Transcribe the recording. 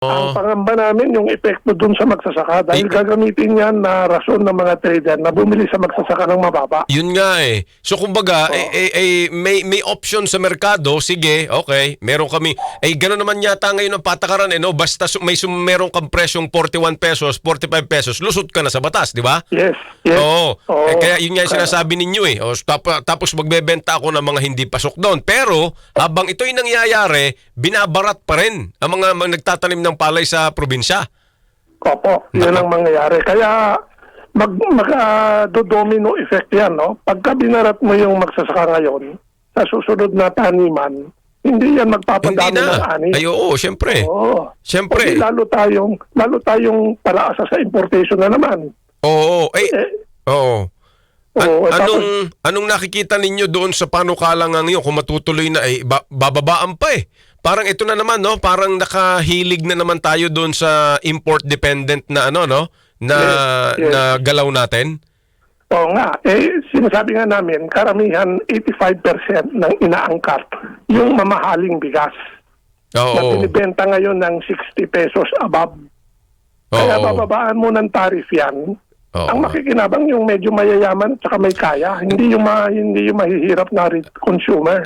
Ang pangamba namin yung epekto dun sa magsasaka dahil Eh, gagamitin yan na rason ng mga trader na bumili sa magsasaka ng mababa. Yun nga eh. So kumbaga, eh, eh, eh, may, may option sa merkado, sige, okay, meron kami. Eh, gano'n naman yata ngayon ang patakaran, eh, no? Basta su- may sum- meron kang presyong 41 pesos, 45 pesos, lusot ka na sa batas, di ba? Yes, yes. Oo. Eh, kaya yun nga yung sinasabi ninyo eh. O, tap- tapos magbebenta ako ng mga hindi pasok doon. Pero habang ito'y nangyayari, binabarat pa rin ang mga, mga nagtatanim ng palay sa probinsya. Opo, yun ang mangyayari. Kaya mag, mag ah, do domino effect yan, no? Pagka binarat mo yung magsasaka ngayon, sa susunod na taniman, hindi yan Hindi magpapadami ng na. ani. Ay, oo, syempre. Oo. Siyempre. Kasi lalo tayong, lalo tayong palaasa sa importation na naman. Oo. Eh, Eh, oo. An- oo, eh, anong anong nakikita ninyo doon sa panukalang ngayon kung matutuloy na eh ba- bababaan pa eh. Parang ito na naman no, parang nakahilig na naman tayo doon sa import dependent na ano no, na Yes, yes. na galaw natin. Oo nga. Eh, sinasabi nga namin, karamihan 85% ng inaangkat yung mamahaling bigas na Oo. binibenta ngayon ng 60 pesos above. Kaya Oo. bababaan mo ng tarif yan. Oo. Ang makikinabang yung medyo mayayaman at may kaya, hindi yung ma, hindi yung mahihirap na consumer.